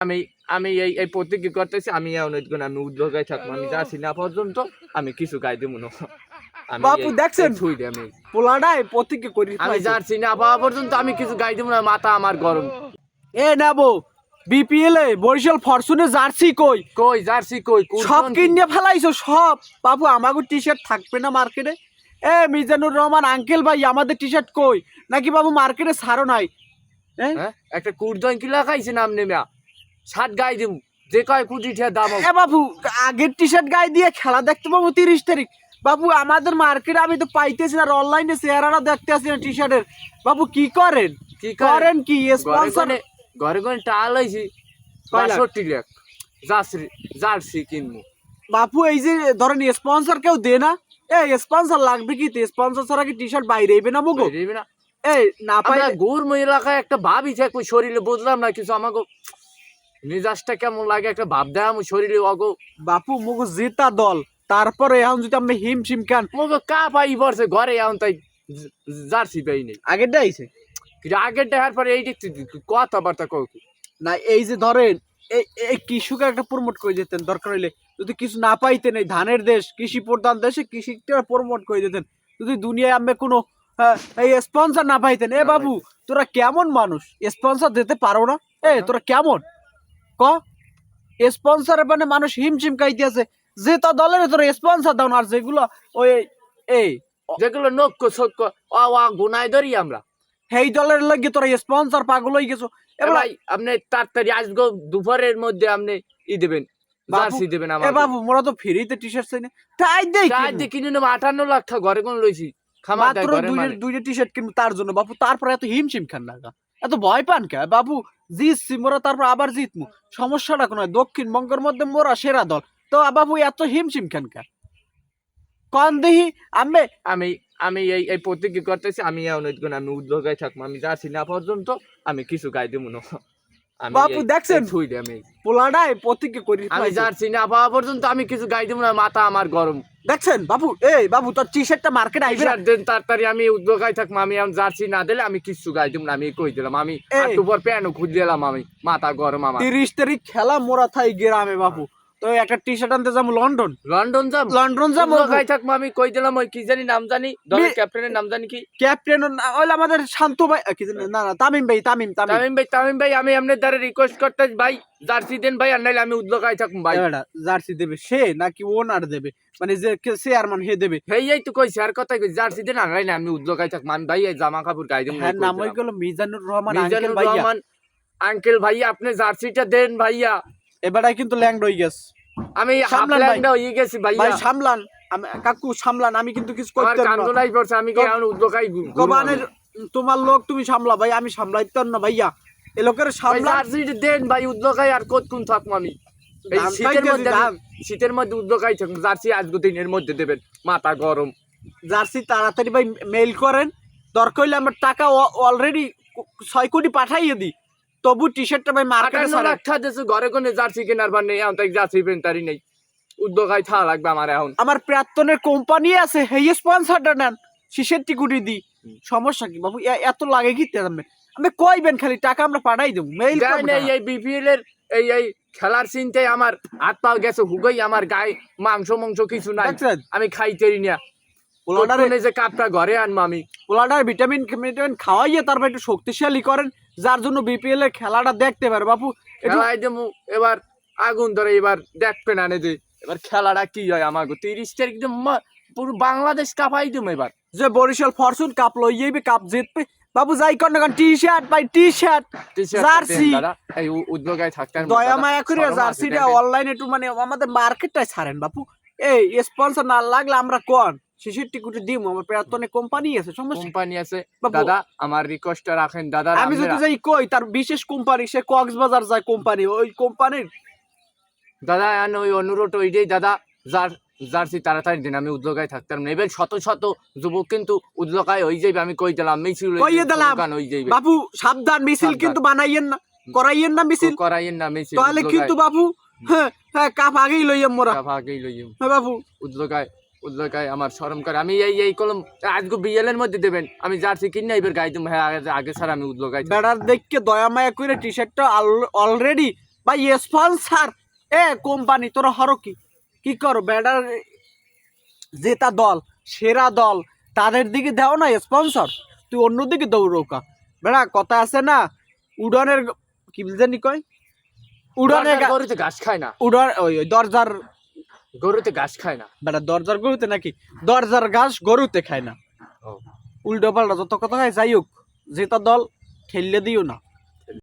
আমি আমি এই এই প্রতিজ্ঞা করতেছি আমি আমি উদ্যোগায় থাকব আমি যাচ্ছি না পর্যন্ত আমি কিছু গাই দেবো না। বাপু, দেখছেন? আমি। পোলাডায় প্রতিজ্ঞা করি আমি যাচ্ছি না পাওয়া পর্যন্ত আমি কিছু গাই দেবো না মাথা আমার গরম। এ নেব বিপিএল এ বরিশাল ফরচুনে জার্সি কই? কই জার্সি কই সব কিনে ফেলাইছো সব। বাবু আমাকে টি শার্ট থাকবে না মার্কেটে? এ মিজানুর রহমান আঙ্কেল ভাই আমাদের টি শার্ট কই? নাকি বাবু মার্কেটে ছাড়ো নাই? হ্যাঁ? হ্যাঁ একটা কুরদন কি লাগাইছে নাম নেমে ষাট গাই দিম। যে কয় কোটি টাকা দাম। এ বাবু আগের টি শার্ট গায়ে দিয়ে খেলা দেখতে পাবো তিরিশ তারিখ। বাবু আমাদের মার্কেটে আমি তো পাইতেছি না অনলাইনে চেহারাটা দেখতে আসি না টি শার্টের বাবু কি করেন? কি করেন? কি? স্পন্সর ঘরে ঘরে টাল হয়েছি? বাষট্টি লাখ। জার্সি জার্সি কিনবো বাপু এই যে ধরেন স্পন্সর কেউ দে না এ স্পন্সর লাগবে কি? স্পন্সর ছাড়া কি টি শার্ট বাইরে আইবে না না। এই না পাই গৌরম এলাকায় একটা ভাবই থাকে ওই শরীরে বুঝলাম না কিছু আমাকে মেজাজটা কেমন লাগে? একটা ভাব দেয় আমি শরীরে অগো বাপু মুগো জেতা দল। তারপরে এখন যদি আমি হিম শিম খান মগো কা পাই পড়ছে ঘরে এখন তাই জার্সি পাই নেই। আগেরটা আইছে? কিন্তু আগের দেখার পরে এই দেখছি কথাবার্তা কি না এই যে ধরেন এই এই কৃষিকে একটা প্রমোট করে যেতেন দরকার হইলে। যদি কিছু না পাইতেন এই ধানের দেশ কৃষি প্রধান দেশে কৃষিটা প্রমোট করে দিতেন। যদি দুনিয়ায় আমি কোনো আহ, এই স্পন্সর না পাইতেন এ বাবু তোরা কেমন মানুষ? স্পন্সর দিতে পারো না? এ তোরা কেমন? ক? স্পন্সরের মানে মানুষ হিমশিম খাইতে আছে। যে তা দলের তোরা স্পন্সর দাও আর যেগুলো ওই এই যেগুলো নক্ষ সক্ষ অ অ গুনায় ধরি আমরা। সেই দলের লাগে তোরা স্পন্সর পাগল হয়ে গেছো। এ এবার ভাই আপনি তাড়াতাড়ি আসব দুপুরের মধ্যে আপনি ই দেবেন জার্সি দেবেন এ আমার বাবু মোরা তো ফ্রিতে টি শার্ট চাই না। তাই দেই চার দিয়ে কিনে নেব আটান্ন লাখ টাকা ঘরে কোন লইছি। খামার ঘরে দুইটা। টি শার্ট কিনবো তার জন্য। বাবু তারপরে এত হিমশিম খান না। এত ভয় পান কে? বাবু, জিতছি, মোরা তারপর আবার জিতমু। সমস্যাটা কোনো দক্ষিণবঙ্গের মধ্যে মোরা সেরা দল। তো বাবু, এত হিমশিম খান কে? কন দেহি? আমি আমি আমি এই এই প্রতিজ্ঞা করতেছি, আমি অনুরোধ আমি উদ্যোগে থাকব, আমি যাচ্ছি না পর্যন্ত, আমি কিছু গাই দেবো না। বাপু, দেখছেন? পোলাডায় প্রতিজ্ঞা করি আমি। না পাওয়া পর্যন্ত আমি কিছু গাই দেবো না মাথা আমার গরম দেখছেন বাবু এই বাবু তোর টি শার্টটা মার্কেট আইবে আর দেন তাড়াতাড়ি আমি উদ্যোগায় থাকব আমি আমি জার্সি না দিলে আমি কিছু গাই দেবো না আমি কই দিলাম আমি। একটু পর খুঁজ দিলাম আমি মাথা গরম আমার তিরিশ তারিখ খেলা মোরা থাই গ্রামে বাবু তো একটা টি শার্ট আনতে যাব লন্ডন। লন্ডন যাব লন্ডন যাব। উদ্যোগায় থাকব আমি? কই দিলাম ওই কি জানি নাম জানি? দলের ক্যাপ্টেনের নাম জানি কি? ক্যাপ্টেন ওইলে আমাদের শান্ত ভাই কি জানি না না তামিম ভাই তামিম তামিম। তামিম ভাই তামিম ভাই আমি আপনার দ্বারা রিকোয়েস্ট করতে ভাই জার্সি দেন ভাই আর নাইলে আমি উদ্যোগায় থাকব ভাই। জার্সি দেবে সে নাকি ওনার দেবে? মানে যে চেয়ারম্যান হে দেবে। এই তো কইছি আর কথা কই জার্সি দেন আর নাইলে আমি উদ্যোগায় থাকব আমি ভাই এই জামা কাপড় গাই দেবো হ্যাঁ নাম হয়ে গেল মিজানুর রহমান মিজানুর রহমান আঙ্কেল ভাইয়া আপনি জার্সিটা দেন ভাইয়া। এবারে কিন্তু ল্যাংড হয়ে গেছে। আমি সামলান ভাই। ল্যাংডা হয়ে গেছি ভাইয়া। ভাই সামলান। আমি কাকু সামলান। আমি কিন্তু কিছু করতে কান্দলাই পড়ছে আমি কি এখন উদ্যোগাই কবানের তোমার লোক তুমি সামলা ভাই আমি সামলাইতে পারব না ভাইয়া। এ লোকের ভাই সামলা দেন ভাই উদ্যোগাই আর কতক্ষণ থাকব আমি? এই শীতের মধ্যে শীতের মধ্যে উদ্যোগাই থাকব জার্সি আজকে দিনের মধ্যে দেবেন মাথা গরম। জার্সি তাড়াতাড়ি ভাই মেইল করেন। দরকার হইলে আমার টাকা অলরেডি ছয় কোটি পাঠাইয়ে দিই। তবু টি শার্টটা ভাই মার্কেটে আটান্ন লাখ টাকা ঘরে কোনে জার্সি কেনার বার নেই এখন তাই জার্সি পেন্টারি নেই। উদ্যোগাই থাকা লাগবে আমার এখন। আমার প্রাক্তনের কোম্পানি আছে হেই স্পন্সরটা নেন শিশের টিকুটি দি। সমস্যা কি বাবু? এত লাগে কি তেমন আমি কইবেন খালি? টাকা আমরা পাঠাই দেবো মেইল নেই এই বিপিএল এর এই এই খেলার চিন্তায় আমার হাত পা গেছে হুগই আমার গায়ে মাংস মাংস কিছু নাই। আমি খাইতেরি না। পোলাডারে কতক্ষণে যে কাপটা ঘরে আনব আমি পোলাডার ভিটামিন ভিটামিন খাওয়াইয়ে তারপর একটু শক্তিশালী করেন যার জন্য বিপিএল এর খেলাটা দেখতে পারে একটু খেলায় দেবো এবার আগুন ধরে এবার দেখবে না যে এবার খেলাটা কি হয় আমাকে তিরিশ তারিখ পুরো বাংলাদেশ কাপাই দেবো এবার। যে বরিশাল ফরচুন কাপ লইয়েবে কাপ জিতবে। বাবু যাই কর না টি শার্ট ভাই টি শার্ট জার্সি। এই উদ্যোগায় থাকতে আর দয়া মায়া করে জার্সিটা। অনলাইনে একটু মানে আমাদের মার্কেটটাই ছাড়েন বাপু। এই স্পন্সর না লাগলে আমরা কোন? শিশির টিকুটি দিব আমার প্রাক্তনে কোম্পানি আছে সমস্যা কোম্পানি আছে। দাদা আমার রিকোয়েস্টটা রাখেন। দাদা আমি যদি যাই কই তার বিশেষ কোম্পানি সে কক্সবাজার যায় কোম্পানি ওই কোম্পানির। দাদা এখন ওই অনুরোধ ওইটাই দাদা যার জার্সি তাড়াতাড়ি দিন আমি উদ্যোগায় থাকতাম না। এবার শত শত যুবক কিন্তু উদ্যোগায় হয়ে যাইবে আমি কই দিলাম মিছিল কইয়ে দিলাম। বাবু সাবধান মিছিল কিন্তু বানাইয়েন না করাইয়েন না মিছিল। করাইয়েন না মিছিল তাহলে কিন্তু বাবু হ্যাঁ হ্যাঁ কাপ আগেই লইয়াম মোরা। কাপ আগেই লইম হ্যাঁ বাবু। উদ্যোগায়। উদ্যোগায় আমার শরম করে। আমি এই এই কলম আজকে বিএলের মধ্যে দেবেন। আমি জার্সি কিনে এবার গাই হ্যাঁ আগে- আগে স্যার আমি বেড়ার দেখকে দয়া মায়া করে টি শার্টটা অলরেডি বা স্পন্সার এ কোম্পানি তোরা হরো কি? কি করো বেড়ার জেতা দল সেরা দল তাদের দিকে দাও না স্পন্সর তুই অন্যদিকে দৌড়ৌকা বেড়া কথা আছে না? উড়নের কি জানি কয়? উড়নের গরুতে ঘাস খায় না। উড়ন ওই দরজার গরুতে ঘাস খায় না। বেটা দরজার গরুতে নাকি? দরজার ঘাস গরুতে খায় না। উল্টো পাল্টা যত কথা খায় যাই হোক যেটা দল খেললে দিও না।